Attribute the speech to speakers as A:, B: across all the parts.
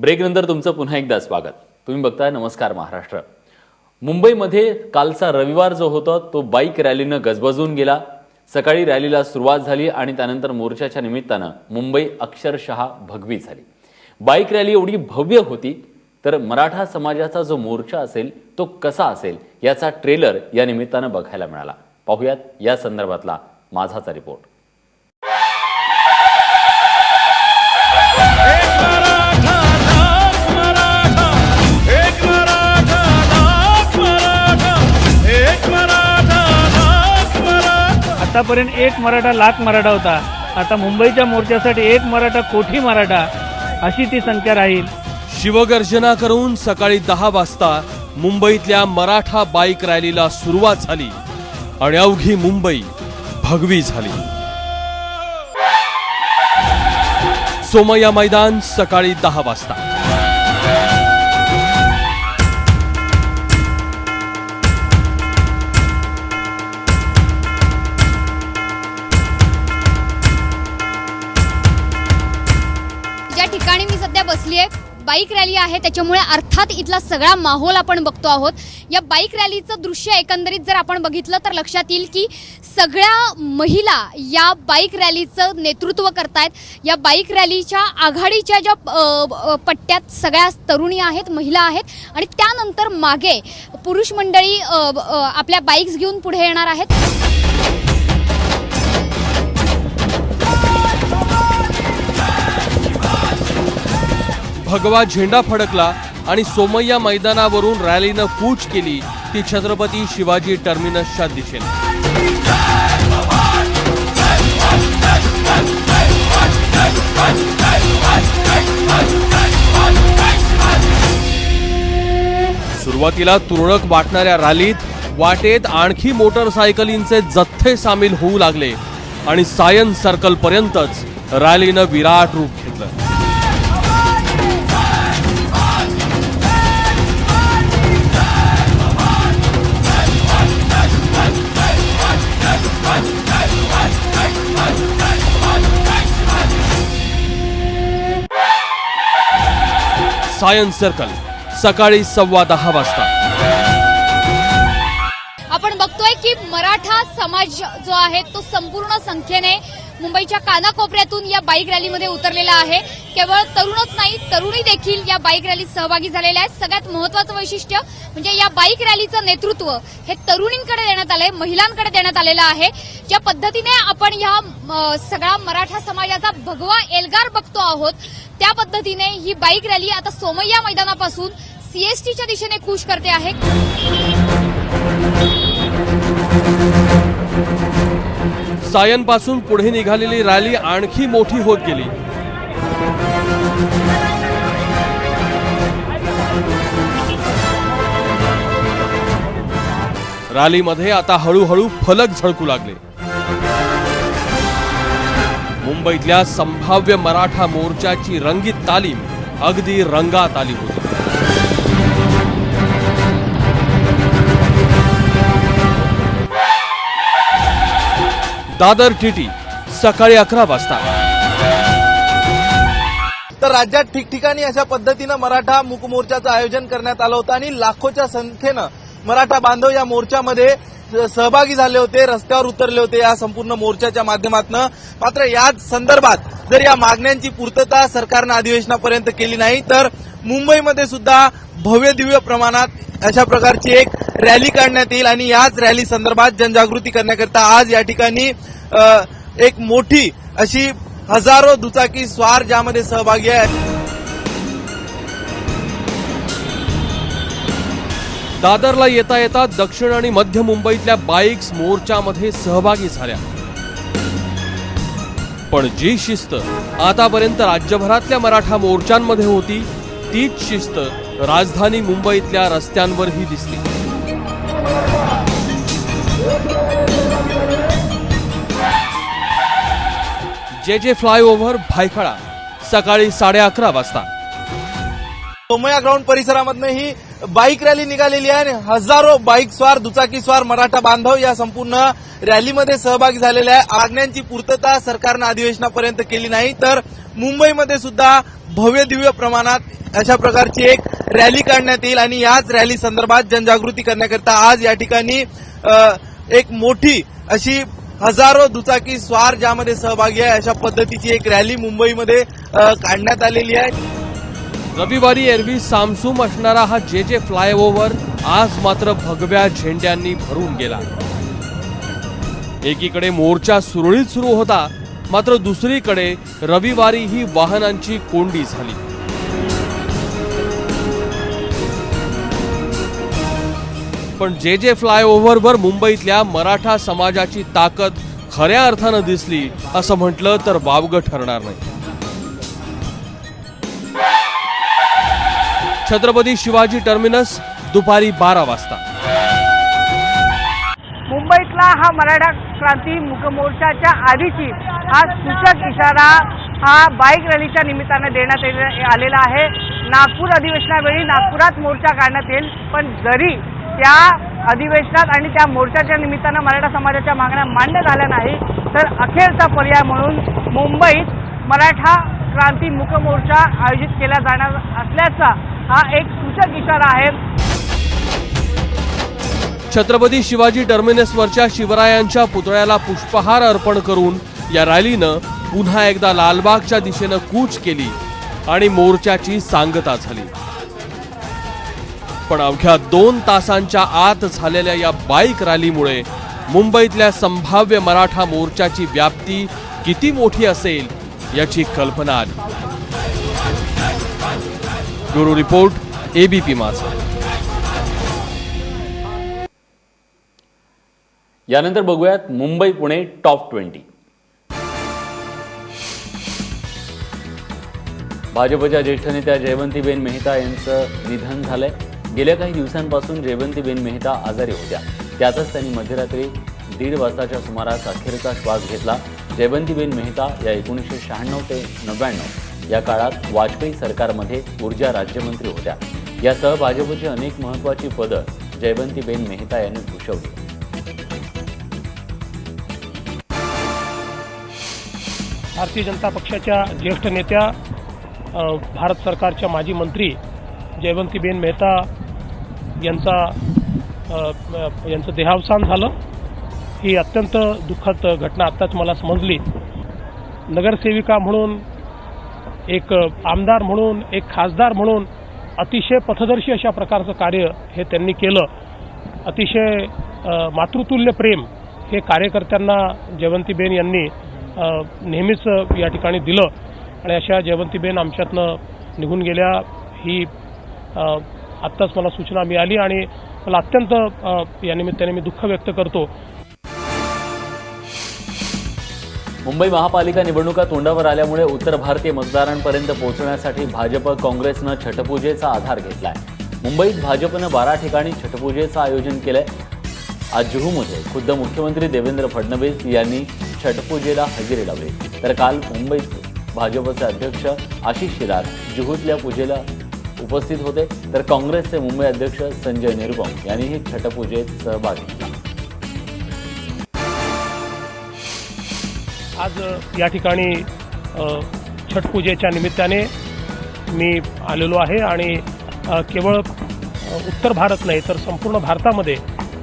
A: ब्रेकनंतर तुमचं पुन्हा एकदा स्वागत. तुम्ही बघताय नमस्कार महाराष्ट्र. मुंबईमध्ये कालचा रविवार जो होता तो बाईक रॅलीनं गजबजून गेला. सकाळी रॅलीला सुरुवात झाली आणि त्यानंतर मोर्चाच्या निमित्तानं मुंबई अक्षरशः भगवी झाली. बाईक रॅली एवढी भव्य होती तर मराठा समाजाचा जो मोर्चा असेल तो कसा असेल याचा ट्रेलर या निमित्तानं बघायला मिळाला. पाहुयात या संदर्भातला माझाचा रिपोर्ट.
B: आतापर्यंत एक मराठा लाख मराठा होता. आता मुंबईच्या मोर्चासाठी एक मराठा कोठी मराठा अशी ती संख्या राहील.
C: शिवगर्जना करून सकाळी दहा वाजता मुंबईतल्या मराठा बाईक रॅलीला सुरुवात झाली आणि अवघी मुंबई भगवी झाली. सोमय्या मैदान सकाळी दहा वाजता.
D: बाईक रॅली आहे त्याच्यामुळे अर्थात इथला सगळा माहोल आपण बघतो आहोत. या बाईक रॅलीचं दृश्य एकंदरीत जर आपण बघितलं तर लक्षात येईल की सगळ्या महिला या बाईक रॅलीचं नेतृत्व करतायत. या बाईक रॅलीच्या आघाडीच्या ज्या पट्ट्यात सगळ्या तरुणी आहेत महिला आहेत आणि त्यानंतर मागे पुरुष मंडळी आपल्या बाईक्स घेऊन पुढे येणार आहेत.
C: भगवा झेंडा फडकला आणि सोमय्या मैदानावरून रॅलीनं कूच केली ती छत्रपती शिवाजी टर्मिनसच्या दिशेने. सुरुवातीला तुरळक वाटणाऱ्या रॅलीत वाटेत आणखी मोटरसायकलींचे जथ्थे सामील होऊ लागले आणि सायन सर्कल पर्यंतच रॅलीनं विराट रूप घेतलं. सायन्स सर्कल सकाळी सव्वा दहा वाजता.
D: आपण बघतोय की मराठा समाज जो आहे तो संपूर्ण संख्येने मुंबईच्या कानाकोपऱ्यातून या बाईक रॅलीमध्ये उतरलेला आहे. केवळ तरुणच नाही तरुणी देखील या बाईक रॅलीत सहभागी झालेल्या आहेत. सगळ्यात महत्वाचं वैशिष्ट्य म्हणजे या बाईक रॅलीचं नेतृत्व हे तरुणींकडे देण्यात आलंय महिलांकडे देण्यात आलेलं आहे. ज्या पद्धतीने आपण या सगळा मराठा समाजाचा भगवा एल्गार बघतो आहोत त्या पद्धतीने ही बाईक रॅली आता सोमय्या मैदानापासून सीएसटीच्या दिशेने खुश करते आहे.
C: सायनपासून पुढे निघालेली रॅली आणखी मोठी होत गेली. रॅलीमध्ये आता हळूहळू फलक झळकू लागले. मुंबईतल्या संभाव्य मराठा मोर्चाची रंगीत तालीम अगदी रंगात आली होती. दादर टीटी सकाळी अकरा वाजता.
E: तर राज्यात ठिकठिकाणी अशा पद्धतीनं मराठा मूक मोर्चाचं आयोजन करण्यात आलं होतं आणि लाखोच्या संख्येनं मराठा बांधव या मोर्चामध्ये सहभागी झाले होते रस्त्यावर उतरले होते या संपूर्ण मोर्चाच्या माध्यमातून. मात्र याच संदर्भात जर या मागण्यांची पूर्तता सरकारनं अधिवेशनापर्यंत केली नाही तर मुंबईमध्ये सुद्धा भव्य दिव्य प्रमाणात अशा प्रकारची एक रॅली काढण्यात येईल आणि याच रॅली संदर्भात जनजागृती करण्याकरता आज या ठिकाणी एक मोठी अशी हजारो दुचाकी स्वार ज्यामध्ये सहभागी आहे
C: दादरला येता येता दक्षिण आणि मध्य मुंबईतल्या बाईक्स मोर्चामध्ये सहभागी झाल्या. पण जी शिस्त आतापर्यंत राज्यभरातल्या मराठा मोर्चांमध्ये होती तीच शिस्त राजधानी मुंबईतल्या रस्त्यांवरही दिसली. जे जे फ्लायओव्हर भायखळा सकाळी साडे अकरा वाजता.
E: सोमया ग्राउंड परिसरामधनं ही बाईक रॅली निघालेली आहे आणि हजारो बाईक स्वार दुचाकी स्वार मराठा बांधव या संपूर्ण रॅलीमध्ये सहभागी झालेले आहे. मागण्यांची पूर्तता सरकारनं अधिवेशनापर्यंत केली नाही तर मुंबईमध्ये सुद्धा भव्य दिव्य प्रमाणात अशा प्रकारची एक रॅली काढण्यात येईल आणि याच रॅली संदर्भात जनजागृती करण्याकरता आज या ठिकाणी एक मोठी अशी हजारो दुचाकी स्वार ज्यामध्ये सहभागी आहे अशा पद्धतीची एक रॅली मुंबईमध्ये काढण्यात आलेली आहे.
C: रविवारी एरवी सामसूम असणारा हा जे जे फ्लायओव्हर आज मात्र भगव्या झेंड्यांनी भरून गेला. एकीकडे मोर्चा सुरळीत सुरू होता मात्र दुसरीकडे रविवारी ही वाहनांची कोंडी झाली. पण जे जे फ्लायओव्हरवर मुंबईतल्या मराठा समाजाची ताकद खऱ्या अर्थानं दिसली असं म्हटलं तर वावगं ठरणार नाही. छत्रपती शिवाजी टर्मिनस दुपारी बारा वाजता.
F: मुंबईतला हा मराठा क्रांती मुखमोर्चाच्या आधीची हा सूचक इशारा हा बाईक रॅलीच्या निमित्तानं देण्यात आलेला आहे. नागपूर अधिवेशनावेळी नागपुरात मोर्चा काढण्यात येईल पण जरी त्या अधिवेशनात आणि त्या मोर्चाच्या निमित्तानं मराठा समाजाच्या मागण्या मान्य झाल्या नाही तर अखेरचा पर्याय म्हणून मुंबईत मराठा क्रांती मुखमोर्चा आयोजित केला जाणार असल्याचा हा एक सूचक इशारा आहे.
C: छत्रपती शिवाजी टर्मिनसवरच्या शिवरायांच्या पुतळ्याला पुष्पहार अर्पण करून या रॅलीनं पुन्हा एकदा लालबागच्या दिशेनं कूच केली आणि मोर्चाची सांगता झाली. पण अवघ्या दोन तासांच्या आत झालेल्या या बाईक रॅलीमुळे मुंबईतल्या संभाव्य मराठा मोर्चाची व्याप्ती किती मोठी असेल याची कल्पना आली. ब्युरो रिपोर्ट एबीपी माझा
A: यानंतर बघूयात मुंबई पुणे टॉप ट्वेंटी भाजपच्या ज्येष्ठ नेत्या जयवंतीबेन मेहता यांचं निधन झालंय. गेल्या काही दिवसांपासून जयवंतीबेन मेहता आजारी होत्या. त्यातच त्यांनी मध्यरात्री दीड वाजताच्या सुमारास अखेरचा श्वास घेतला. जयवंतीबेन मेहता या एकोणीसशे शहाण्णव ते नव्याण्णव. या काळात वाजपेयी सरकारमध्ये ऊर्जा राज्यमंत्री होत्या. यासह भाजपची अनेक महत्वाची पदं जयवंतीबेन मेहता यांनी भूषवली.
G: भारतीय जनता पक्षाच्या ज्येष्ठ नेत्या भारत सरकारच्या माजी मंत्री जयवंतीबेन मेहता यांचा यांचं देहावसान झालं. ही अत्यंत दुःखद घटना आत्ताच मला समजली. नगरसेविका म्हणून एक आमदार म्हणून एक खासदार म्हणून अतिशय पथदर्शी अशा प्रकारचं कार्य हे त्यांनी केलं. अतिशय मातृतुल्य प्रेम हे कार्यकर्त्यांना जयवंतीबेन यांनी नेहमीच या ठिकाणी दिलं. आणि अशा जयवंतीबेन आमच्यातनं निघून गेल्या. ही आत्ताच मला सूचना मिळाली आणि मला अत्यंत या निमित्ताने मी दुःख व्यक्त करतो.
A: मुंबई महापालिका निवडणुका तोंडावर आल्यामुळे उत्तर भारतीय मतदारांपर्यंत पोहोचण्यासाठी भाजप काँग्रेसनं छटपूजेचा आधार घेतलाय. मुंबईत भाजपनं बारा ठिकाणी छटपूजेचं आयोजन केलंय. आज जुहूमध्ये खुद्द मुख्यमंत्री देवेंद्र फडणवीस यांनी छटपूजेला हजेरी लावली. तर काल मुंबईत भाजपचे अध्यक्ष आशिष शिरार जुहूतल्या पूजेला उपस्थित होते. तर काँग्रेसचे मुंबई अध्यक्ष संजय निरुपम यांनीही छटपूजेत सहभाग घेतला.
G: आज या ठिकाणी छठ छटपूजेच्या निमित्ताने मी आलेलो आहे आणि केवळ उत्तर भारत नाही तर संपूर्ण भारतामध्ये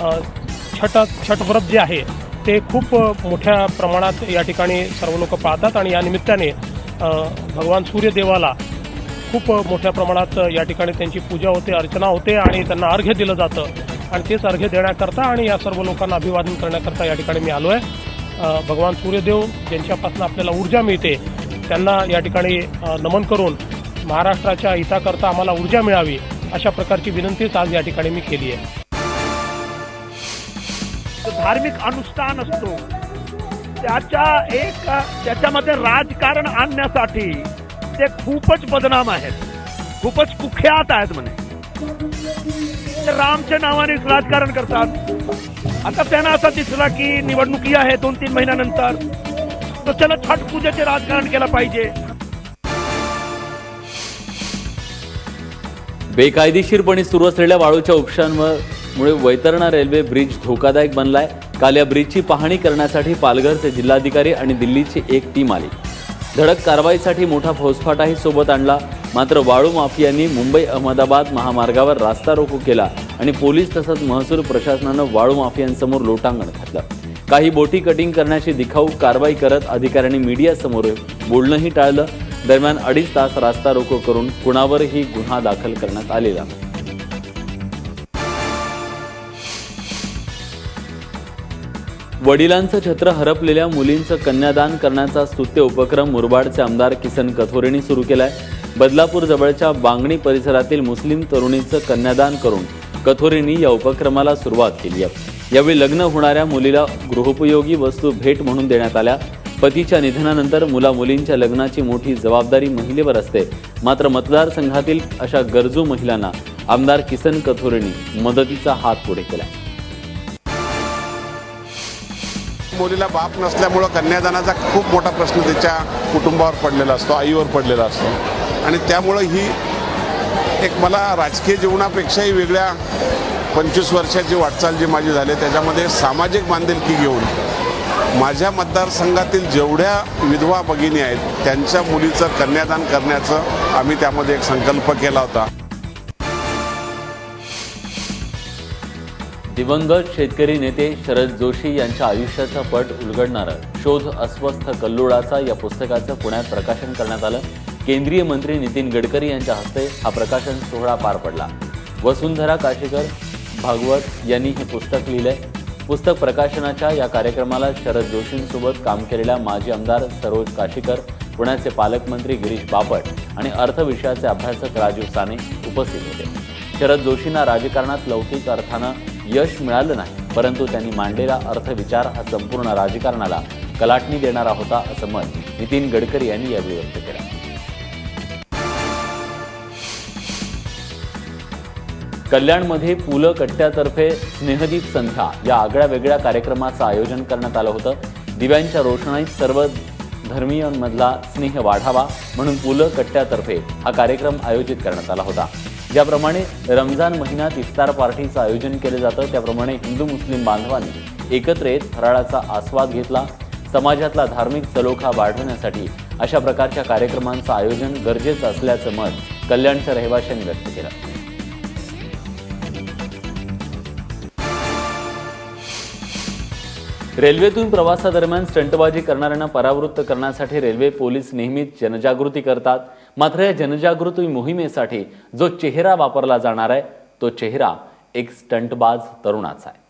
G: अ, छट जे आहे ते खूप मोठ्या प्रमाणात या ठिकाणी सर्व लोक पाळतात आणि या निमित्ताने भगवान सूर्यदेवाला खूप मोठ्या प्रमाणात या ठिकाणी त्यांची पूजा होते अर्चना होते आणि त्यांना अर्घ्य दिलं जातं. आणि तेच अर्घ्य देण्याकरता आणि या सर्व लोकांना अभिवादन करण्याकरता या ठिकाणी मी आलो आहे. भगवान सूर्यदेव ज्यांच्यापासून आपल्याला ऊर्जा मिळते त्यांना या ठिकाणी नमन करून महाराष्ट्राच्या हिताकरता आम्हाला ऊर्जा मिळावी अशा प्रकारची विनंतीच आज या ठिकाणी मी केली आहे.
H: धार्मिक अनुष्ठान असतो. त्याच्या एक त्याच्यामध्ये राजकारण आणण्यासाठी ते खूपच बदनाम आहेत. खूपच कुख्यात आहेत म्हणे. रामच्या नावाने राजकारण करतात. आता त्यांना असा दिसला की निवडणुकी आहे दोन तीन महिन्यानंतर. तर त्याला छठ पूजेचे राजकारण केलं पाहिजे.
A: बेकायदेशीरपणे सुरू असलेल्या वाळूच्या उपशांमुळे वैतरणा रेल्वे ब्रिज धोकादायक बनलाय. काल या ब्रिजची पाहणी करण्यासाठी पालघरचे जिल्हाधिकारी आणि दिल्लीची एक टीम आली. धडक कारवाईसाठी मोठा फौजफाटाही सोबत आणला. मात्र वाळू माफियांनी मुंबई अहमदाबाद महामार्गावर रास्ता रोको केला आणि पोलीस तसंच महसूल प्रशासनानं वाळू माफियांसमोर लोटांगण घातलं. काही बोटी कटिंग करण्याची दिखाऊ कारवाई करत अधिकाऱ्यांनी मीडियासमोर बोलणंही टाळलं. दरम्यान अडीच तास रास्ता रोको करून कुणावरही गुन्हा दाखल करण्यात आलेला. वडिलांचं छत्र हरपलेल्या मुलींचं कन्यादान करण्याचा स्तुत्य उपक्रम मुरबाडचे आमदार किसन कथोरेंनी सुरू केलाय. बदलापूर जवळच्या बांगणी परिसरातील मुस्लिम तरुणीचं कन्यादान करून कथोरींनी या उपक्रमाला सुरुवात केली आहे. यावेळी लग्न होणाऱ्या मुलीला गृहोपयोगी वस्तू भेट म्हणून देण्यात आल्या. पतीच्या निधनानंतर मुला मुलींच्या लग्नाची मोठी जबाबदारी महिलेवर असते. मात्र मतदारसंघातील अशा गरजू महिलांना आमदार किसन कथोरेंनी मदतीचा हात पुढे केला.
I: मुलीला बाप नसल्यामुळं कन्यादानाचा खूप मोठा प्रश्न तिच्या कुटुंबावर पडलेला असतो आईवर पडलेला असतो. आणि त्यामुळं ही एक मला राजकीय जीवनापेक्षाही वेगळ्या पंचवीस वर्षाची वाटचाल जी माझी झाली त्याच्यामध्ये सामाजिक बांधिलकी घेऊन माझ्या मतदारसंघातील जेवढ्या विधवा भगिनी आहेत त्यांच्या मुलीचं कन्यादान करण्याचं आम्ही त्यामध्ये एक संकल्प केला होता.
A: दिवंगत शेतकरी नेते शरद जोशी यांच्या आयुष्याचा पट उलगडणारं शोध अस्वस्थ कल्लोळाचा या पुस्तकाचं पुण्यात प्रकाशन करण्यात आलं. केंद्रीय मंत्री नितीन गडकरी यांच्या हस्ते हा प्रकाशन सोहळा पार पडला. वसुंधरा काशीकर भागवत यांनी हे पुस्तक लिहिलंय पुस्तक प्रकाशनाच्या या कार्यक्रमाला शरद जोशींसोबत काम केलेल्या माजी आमदार सरोज काशीकर पुण्याचे पालकमंत्री गिरीश बापट आणि अर्थविषयाचे अभ्यासक राजीव साने उपस्थित होते. शरद जोशींना राजकारणात लौकिक अर्थानं यश मिळालं नाही परंतु त्यांनी मांडलेला अर्थविचार हा संपूर्ण राजकारणाला कलाटणी देणारा होता असं मत नितीन गडकरी यांनी यावेळी व्यक्त केलं. कल्याणमध्ये पु ल कट्ट्यातर्फे स्नेहदीप संध्या या आगळ्या वेगळ्या कार्यक्रमाचं आयोजन करण्यात आलं होतं. दिव्यांच्या रोषणाईत सर्व धर्मीयांमधला स्नेह वाढावा म्हणून पु ल कट्ट्यातर्फे हा कार्यक्रम आयोजित करण्यात आला होता. ज्याप्रमाणे रमजान महिन्यात इफ्तार पार्टीचं आयोजन केलं जातं त्याप्रमाणे हिंदू मुस्लिम बांधवांनी एकत्र येत फराळाचा आस्वाद घेतला. समाजातला धार्मिक सलोखा वाढवण्यासाठी अशा प्रकारच्या कार्यक्रमांचं आयोजन गरजेचं असल्याचं मत कल्याणच्या रहिवाशांनी व्यक्त केलं. रेल्वेतून प्रवासादरम्यान स्टंटबाजी करणाऱ्यांना परावृत्त करण्यासाठी रेल्वे पोलीस नेहमीच जनजागृती करतात. मात्र या जनजागृती मोहिमेसाठी जो चेहरा वापरला जाणार आहे तो चेहरा एक स्टंटबाज तरुणाचा आहे.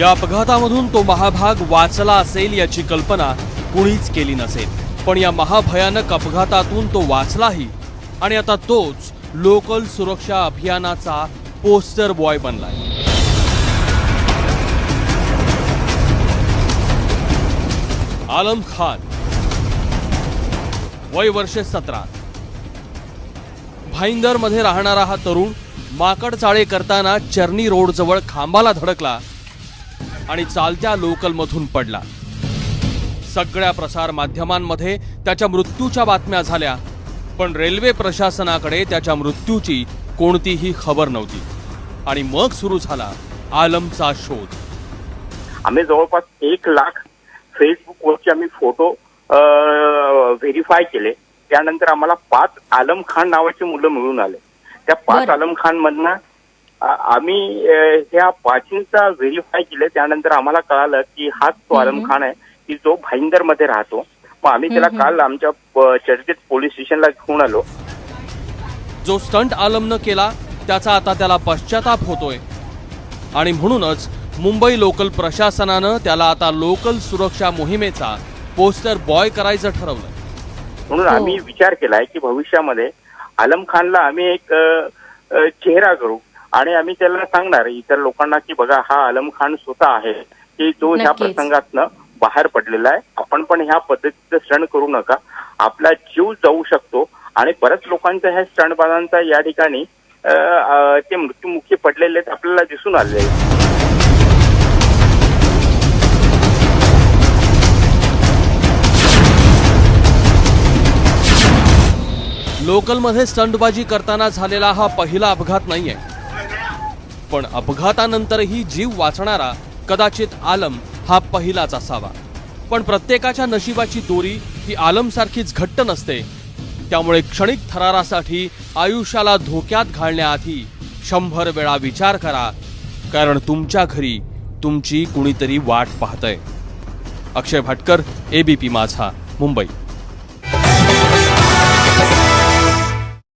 C: या अपघातामधून तो महाभाग वाचला असेल याची कल्पना कुणीच केली नसेल. पण या महाभयानक अपघातातून तो वाचलाही. आणि आता तोच लोकल सुरक्षा अभियानाचा पोस्टर बॉय बनलाय. आलम खान. वय वर्षे सतरा. भाईंदरमध्ये राहणारा हा तरुण माकड चाळे करताना चर्नी रोड जवळ खांबाला धडकला आणि चालत्या लोकलमधून पडला. सगळ्या प्रसार माध्यमांमध्ये त्याच्या मृत्यूच्या बातम्या झाल्या. पण रेल्वे प्रशासनाकडे त्याच्या मृत्यूची कोणतीही खबर नव्हती. आणि मग सुरू झाला आलमचा शोध.
J: आम्ही जवळपास एक लाख फेसबुकवरचे आम्ही फोटो व्हेरीफाय केले. त्यानंतर आम्हाला पाच आलम खान नावाची मुलं मिळून आले. त्या पाच आलम खान मधनं आम्ही ह्या पाचींचा व्हेरीफाय केले. त्यानंतर आम्हाला कळालं की हाच तो आलम खान आहे. की जो भाईंदरमध्ये राहतो मग आम्ही त्याला काल आमच्या चर्चेत पोलीस स्टेशनला घेऊन आलो.
C: जो स्टंट आलमनं केला त्याचा आता त्याला पश्चाताप होतोय. आणि म्हणूनच मुंबई लोकल प्रशासनानं त्याला आता लोकल सुरक्षा मोहिमेचा पोस्टर बॉय करायचं ठरवलं
J: म्हणून आम्ही विचार केलाय की भविष्यामध्ये आलम खानला आम्ही एक अ, अ, चेहरा करू. आणि आम्ही त्याला सांगणार इतर लोकांना की बघा हा आलम खान स्वतः आहे. की जो ह्या
D: नक्कीच.
J: प्रसंगातनं बाहेर पडलेला आहे. आपण पण ह्या पद्धतीचं क्षण करू नका. आपला जीव जाऊ शकतो आणि बऱ्याच लोकांच्या ह्या स्टंटबाजांचा या ठिकाणी ते मृत्युमुखी पडलेले आपल्याला दिसून आले
C: लोकलमध्ये स्टंटबाजी करताना झालेला हा पहिला अपघात नाहीये. पण अपघातानंतरही जीव वाचणारा कदाचित आलम हा पहिलाच असावा. पण प्रत्येकाच्या नशिबाची दोरी ही आलमसारखीच घट्ट नसते. त्यामुळे क्षणिक थरारासाठी आयुष्याला धोक्यात घालण्याआधी शंभर वेळा विचार करा कारण तुमच्या घरी तुमची कुणीतरी वाट पाहतय. अक्षय भाटकर एबीपी माझा मुंबई.